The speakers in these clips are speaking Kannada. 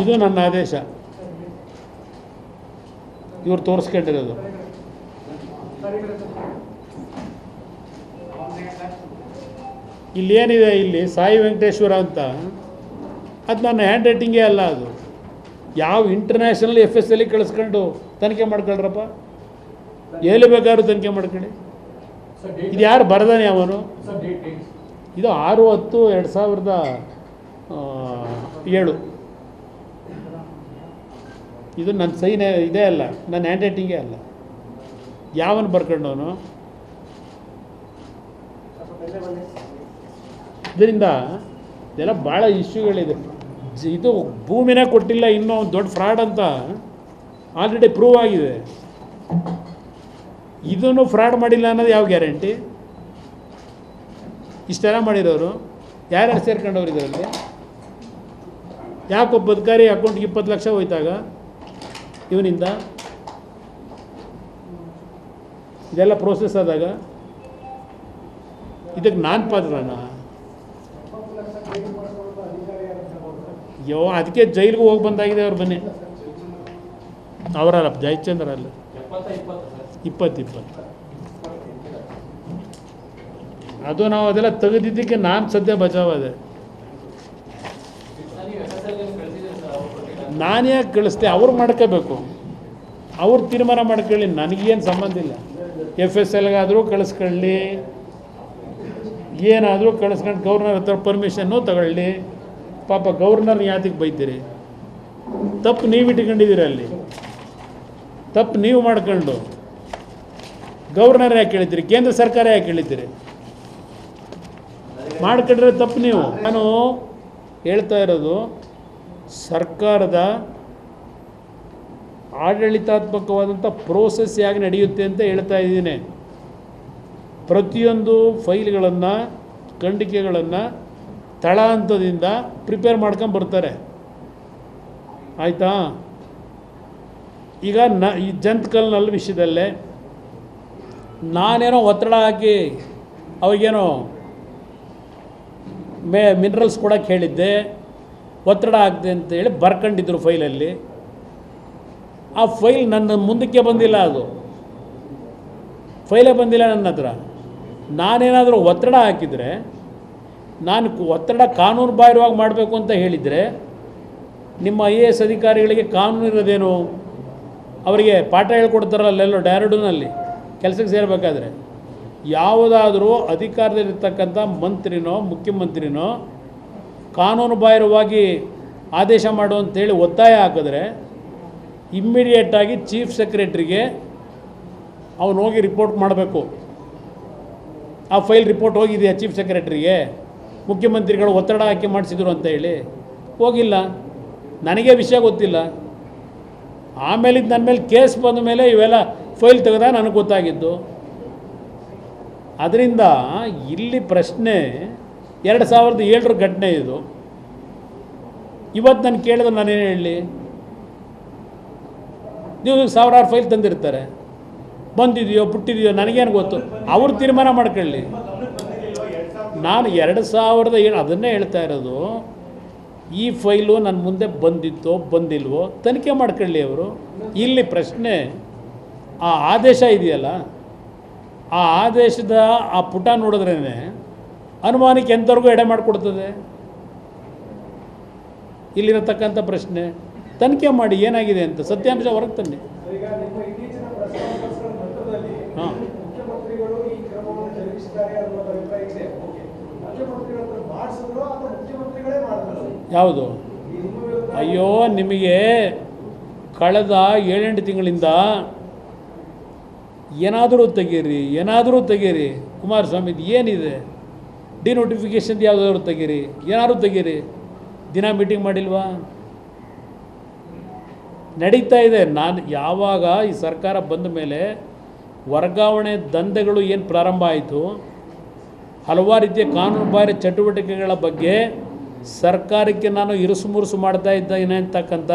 ಇದು ನನ್ನ ಆದೇಶ. ಇವ್ರು ತೋರಿಸ್ಕೊಂಡಿರೋದು. ಇಲ್ಲೇನಿದೆ ಇಲ್ಲಿ ಸಾಯಿ ವೆಂಕಟೇಶ್ವರ ಅಂತ? ಅದು ನನ್ನ ಹ್ಯಾಂಡ್ ರೈಟಿಂಗೇ ಅಲ್ಲ ಅದು. ಯಾವ ಇಂಟರ್ನ್ಯಾಷನಲ್ ಎಫ್ ಎಸ್ ಎಲ್ಲಿ ಕಳಿಸ್ಕೊಂಡು ತನಿಖೆ ಮಾಡ್ಕೊಳ್ರಪ್ಪ? ಎಲ್ಲಿ ಬೇಕಾದ್ರೂ ತನಿಖೆ ಮಾಡ್ಕೊಳ್ಳಿ. ಇದು ಯಾರು ಬರದಾನೆ ಅವನು? ಇದು ಆರು ಹತ್ತು ಎರಡು ಸಾವಿರದ ಏಳು. ಇದು ನನ್ನ ಸೈನೇ ಇದೇ ಅಲ್ಲ, ನನ್ನ ಹ್ಯಾಂಡ್ ರೈಟಿಂಗೇ ಅಲ್ಲ. ಯಾವನು ಬರ್ಕೊಂಡವನು? ಇದರಿಂದ ಇದೆಲ್ಲ ಭಾಳ ಇಶ್ಯೂಗಳಿದೆ. ಇದು ಭೂಮಿನೇ ಕೊಟ್ಟಿಲ್ಲ, ಇನ್ನೂ ದೊಡ್ಡ ಫ್ರಾಡ್ ಅಂತ ಆಲ್ರೆಡಿ ಪ್ರೂವ್ ಆಗಿದೆ. ಇದನ್ನು ಫ್ರಾಡ್ ಮಾಡಿಲ್ಲ ಅನ್ನೋದು ಯಾವ ಗ್ಯಾರಂಟಿ ಇಷ್ಟೆಲ್ಲ ಮಾಡಿರೋರು? ಯಾರ್ಯಾರು ಸೇರ್ಕೊಂಡವ್ರು ಇದರಲ್ಲಿ? ಯಾಕೊಬ್ಬ ಅಧಿಕಾರಿ ಅಕೌಂಟ್ಗೆ ಇಪ್ಪತ್ತು ಲಕ್ಷ ಹೋಯ್ತಾಗ? ಇವನಿಂದ ಇದೆಲ್ಲ ಪ್ರೋಸೆಸ್ ಆದಾಗ ಇದಕ್ಕೆ ನಾನು ಪಾತ್ರನ? ಯೋ ಅದಕ್ಕೆ ಜೈಲಿಗೆ ಹೋಗಿ ಬಂದಾಗಿದೆ ಅವ್ರು ಬನ್ನಿ. ಅವರಲ್ಲ ಜಯಚಂದ್ರ ಅಲ್ಲ ಇಪ್ಪತ್ತು. ಇಪ್ಪತ್ತು ಅದು ನಾವು ಅದೆಲ್ಲ ತೆಗೆದಿದ್ದಕ್ಕೆ ನಾನು ಸದ್ಯ ಬಚಾವಾದೆ ನಾನು ಯಾಕೆ ಕಳಿಸ್ತೆ ಅವ್ರು ಮಾಡ್ಕೋಬೇಕು. ಅವ್ರು ತೀರ್ಮಾನ ಮಾಡ್ಕೊಳ್ಳಿ. ನನಗೇನು ಸಂಬಂಧ ಇಲ್ಲ. ಎಫ್ ಎಸ್ ಎಲ್ಗಾದರೂ ಕಳಿಸ್ಕೊಳ್ಳಿ. ಏನಾದರೂ ಕಳಿಸ್ಕೊಂಡು ಗೌರ್ನರ್ ಹತ್ರ ಪರ್ಮಿಷನ್ನು ತಗೊಳ್ಳಿ. ಪಾಪ ಗೌರ್ನರ್ ಯಾತಿಗೆ ಬೈತೀರಿ? ತಪ್ಪು ನೀವು ಇಟ್ಕೊಂಡಿದ್ದೀರಿ ಅಲ್ಲಿ. ತಪ್ಪು ನೀವು ಮಾಡ್ಕೊಂಡು. ಗೌರ್ನರ್ ಯಾಕೆ ಹೇಳಿದ್ದೀರಿ? ಕೇಂದ್ರ ಸರ್ಕಾರ ಯಾಕೆ ಹೇಳ್ತೀರಿ ಮಾಡ್ಕೊಂಡ್ರೆ ತಪ್ಪು ನೀವು. ನಾನು ಹೇಳ್ತಾ ಇರೋದು ಸರ್ಕಾರದ ಆಡಳಿತಾತ್ಮಕವಾದಂಥ ಪ್ರೋಸೆಸ್ ಹೇಗೆ ನಡೆಯುತ್ತೆ ಅಂತ ಹೇಳ್ತಾ ಇದ್ದೀನಿ. ಪ್ರತಿಯೊಂದು ಫೈಲ್ಗಳನ್ನು, ಖಂಡಿಕೆಗಳನ್ನು ತಳ ಹಂತದಿಂದ ಪ್ರಿಪೇರ್ ಮಾಡ್ಕೊಂಡು ಬರ್ತಾರೆ. ಆಯಿತಾ? ಈಗ ನ, ಈ ಜಂತ್ಕಲ್ನಲ್ಲಿ ವಿಷಯದಲ್ಲೇ ನಾನೇನೋ ಒತ್ತಡ ಹಾಕಿ ಅವಾಗೇನೋ ಮೇ ಮಿನರಲ್ಸ್ ಕೊಡೋಕ್ಕೆ ಹೇಳಿದ್ದೆ. ಒತ್ತಡ ಆಗ್ತದೆ ಅಂತೇಳಿ ಬರ್ಕೊಂಡಿದ್ರು ಫೈಲಲ್ಲಿ. ಆ ಫೈಲ್ ನನ್ನ ಮುಂದಕ್ಕೆ ಬಂದಿಲ್ಲ ಅದು. ಫೈಲೇ ಬಂದಿಲ್ಲ ನನ್ನ ಹತ್ರ. ನಾನೇನಾದರೂ ಒತ್ತಡ ಹಾಕಿದರೆ, ನಾನು ಒತ್ತಡ ಕಾನೂನು ಬಾಹಿರವಾಗಿ ಮಾಡಬೇಕು ಅಂತ ಹೇಳಿದರೆ, ನಿಮ್ಮ ಐ ಎ ಎಸ್ ಅಧಿಕಾರಿಗಳಿಗೆ ಕಾನೂನು ಇರೋದೇನು? ಅವರಿಗೆ ಪಾಠ ಹೇಳ್ಕೊಡ್ತಾರಲ್ಲ ಅಲ್ಲೆಲ್ಲೋ ಡ್ಯಾರಡೂನಲ್ಲಿ, ಕೆಲಸಕ್ಕೆ ಸೇರಬೇಕಾದ್ರೆ. ಯಾವುದಾದರೂ ಅಧಿಕಾರದಲ್ಲಿರ್ತಕ್ಕಂಥ ಮಂತ್ರಿನೋ, ಮುಖ್ಯಮಂತ್ರಿನೋ ಕಾನೂನು ಬಾಹಿರವಾಗಿ ಆದೇಶ ಮಾಡು ಅಂತೇಳಿ ಒತ್ತಾಯ ಹಾಕಿದ್ರೆ ಇಮ್ಮಿಡಿಯೇಟಾಗಿ ಚೀಫ್ ಸೆಕ್ರೆಟ್ರಿಗೆ ಅವನು ಹೋಗಿ ರಿಪೋರ್ಟ್ ಮಾಡಬೇಕು. ಆ ಫೈಲ್ ರಿಪೋರ್ಟ್ ಹೋಗಿದೆಯಾ ಚೀಫ್ ಸೆಕ್ರೆಟ್ರಿಗೆ ಮುಖ್ಯಮಂತ್ರಿಗಳು ಒತ್ತಡ ಹಾಕಿ ಮಾಡಿಸಿದ್ರು ಅಂತ ಹೇಳಿ ಹೋಗಿಲ್ಲ. ನನಗೆ ವಿಷಯ ಗೊತ್ತಿಲ್ಲ. ಆಮೇಲೆ ಇದು ನನ್ನ ಮೇಲೆ ಕೇಸ್ ಬಂದ ಮೇಲೆ ಇವೆಲ್ಲ ಫೈಲ್ ತೆಗೆದ ನನಗೆ ಗೊತ್ತಾಗಿದ್ದು. ಅದರಿಂದ ಇಲ್ಲಿ ಪ್ರಶ್ನೆ ಎರಡು ಸಾವಿರದ ಏಳರ ಘಟನೆ ಇದು. ಇವತ್ತು ನಾನು ಕೇಳಿದ್ರೆ ನಾನೇನು ಹೇಳಲಿ? ನೀವು ಸಾವಿರಾರು ಫೈಲ್ ತಂದಿರ್ತಾರೆ. ಬಂದಿದೆಯೋ, ಬಿಟ್ಟಿದೆಯೋ, ನನಗೇನು ಗೊತ್ತು? ಅವರು ತೀರ್ಮಾನ ಮಾಡ್ಕೊಳ್ಳಿ. ನಾನು ಎರಡು ಸಾವಿರದ ಏಳು, ಅದನ್ನೇ ಹೇಳ್ತಾ ಇರೋದು. ಈ ಫೈಲು ನನ್ನ ಮುಂದೆ ಬಂದಿತ್ತೋ, ಬಂದಿಲ್ವೋ, ತನಿಖೆ ಮಾಡ್ಕೊಳ್ಳಿ ಅವರು. ಇಲ್ಲಿ ಪ್ರಶ್ನೆ, ಆ ಆದೇಶ ಇದೆಯಲ್ಲ? ಆ ಆದೇಶದ, ಆ ಪುಟ ನೋಡಿದ್ರೇ ಅನುಮಾನಕ್ಕೆ ಎಂಥವ್ರಿಗೂ ಎಡೆ ಮಾಡಿಕೊಡ್ತದೆ? ಇಲ್ಲಿರತಕ್ಕಂಥ ಪ್ರಶ್ನೆ ತನಿಖೆ ಮಾಡಿ ಏನಾಗಿದೆ ಅಂತ ಸತ್ಯಾಂಶ ಹೊರಗೆ ತನ್ನಿ. ಹಾಂ. ಯಾವುದು? ಅಯ್ಯೋ ನಿಮಗೆ ಕಳೆದ ಏಳೆಂಟು ತಿಂಗಳಿಂದ ಏನಾದರೂ ತೆಗೀರಿ ಏನಾದರೂ ತೆಗೀರಿ ಕುಮಾರಸ್ವಾಮಿದು ಏನಿದೆ? ಡಿನೋಟಿಫಿಕೇಷನ್ ಯಾವುದಾದ್ರು ತೆಗೀರಿ. ಏನಾದ್ರು ತೆಗೀರಿ. ದಿನ ಮೀಟಿಂಗ್ ಮಾಡಿಲ್ವಾ? ನಡೀತಾ ಇದೆ. ನಾನು ಯಾವಾಗ ಈ ಸರ್ಕಾರ ಬಂದ ಮೇಲೆ ವರ್ಗಾವಣೆ ದಂಧೆಗಳು ಏನು ಪ್ರಾರಂಭ ಆಯಿತು? ಹಲವಾರು ರೀತಿಯ ಕಾನೂನು ಬಾಹಿರ ಚಟುವಟಿಕೆಗಳ ಬಗ್ಗೆ ಸರ್ಕಾರಕ್ಕೆ ನಾನು ಇರುಸು ಮುರುಸು ಮಾಡ್ತಾ ಇದ್ದೇನೆ ಅಂತಕ್ಕಂಥ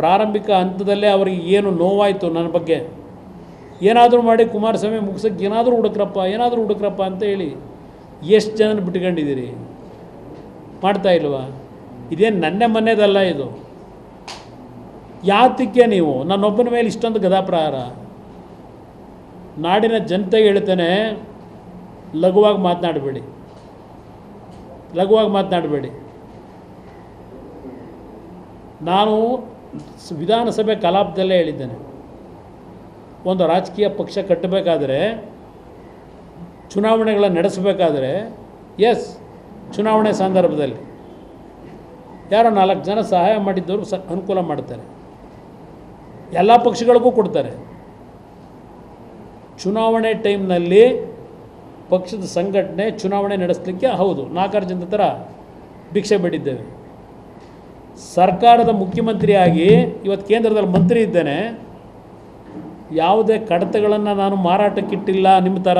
ಪ್ರಾರಂಭಿಕ ಹಂತದಲ್ಲೇ ಅವರಿಗೆ ಏನು ನೋವಾಯಿತು ನನ್ನ ಬಗ್ಗೆ? ಏನಾದರೂ ಮಾಡಿ ಕುಮಾರಸ್ವಾಮಿ ಮುಗಿಸೋಕ್ಕೆ ಏನಾದರೂ ಹುಡುಕ್ರಪ್ಪ ಏನಾದರೂ ಹುಡುಕ್ರಪ್ಪ ಅಂತ ಹೇಳಿ. ಎಷ್ಟು ಜನ ಬಿಟ್ಕೊಂಡಿದ್ದೀರಿ? ಮಾಡ್ತಾ ಇಲ್ವಾ? ಇದೇನು ನನ್ನ ಮನೆಯದಲ್ಲ ಇದು. ಯಾತಕ್ಕೆ ನೀವು? ನನ್ನೊಬ್ಬನ ಮೇಲೆ ಇಷ್ಟೊಂದು ಗದಾಪ್ರಹಾರ. ನಾಡಿನ ಜನತೆಗೆ ಹೇಳ್ತೇನೆ, ಲಘುವಾಗಿ ಮಾತನಾಡಬೇಡಿ. ಲಘುವಾಗಿ ಮಾತನಾಡಬೇಡಿ. ನಾನು ವಿಧಾನಸಭೆ ಕಲಾಪದಲ್ಲೇ ಹೇಳಿದ್ದೇನೆ. ಒಂದು ರಾಜಕೀಯ ಪಕ್ಷ ಕಟ್ಟಬೇಕಾದ್ರೆ ಚುನಾವಣೆಗಳನ್ನು ನಡೆಸಬೇಕಾದ್ರೆ ಎಸ್ ಚುನಾವಣೆ ಸಂದರ್ಭದಲ್ಲಿ. ಯಾರೋ ನಾಲ್ಕು ಜನ ಸಹಾಯ ಮಾಡಿದ್ದವರು ಸ ಅನುಕೂಲ ಮಾಡ್ತಾರೆ. ಎಲ್ಲ ಪಕ್ಷಗಳಿಗೂ ಕೊಡ್ತಾರೆ. ಚುನಾವಣೆ ಟೈಮ್ನಲ್ಲಿ ಪಕ್ಷದ ಸಂಘಟನೆ ಚುನಾವಣೆ ನಡೆಸಲಿಕ್ಕೆ ಹೌದು. ನಾಲ್ಕಾರು ಜನದ ಥರ ಭಿಕ್ಷೆ ಬೇಡಿದ್ದೇವೆ. ಸರ್ಕಾರದ ಮುಖ್ಯಮಂತ್ರಿಯಾಗಿ ಇವತ್ತು ಕೇಂದ್ರದಲ್ಲಿ ಮಂತ್ರಿ ಇದ್ದೇನೆ. ಯಾವುದೇ ಕಡತಗಳನ್ನು ನಾನು ಮಾರಾಟಕ್ಕಿಟ್ಟಿಲ್ಲ ನಿಮ್ಮ ಥರ.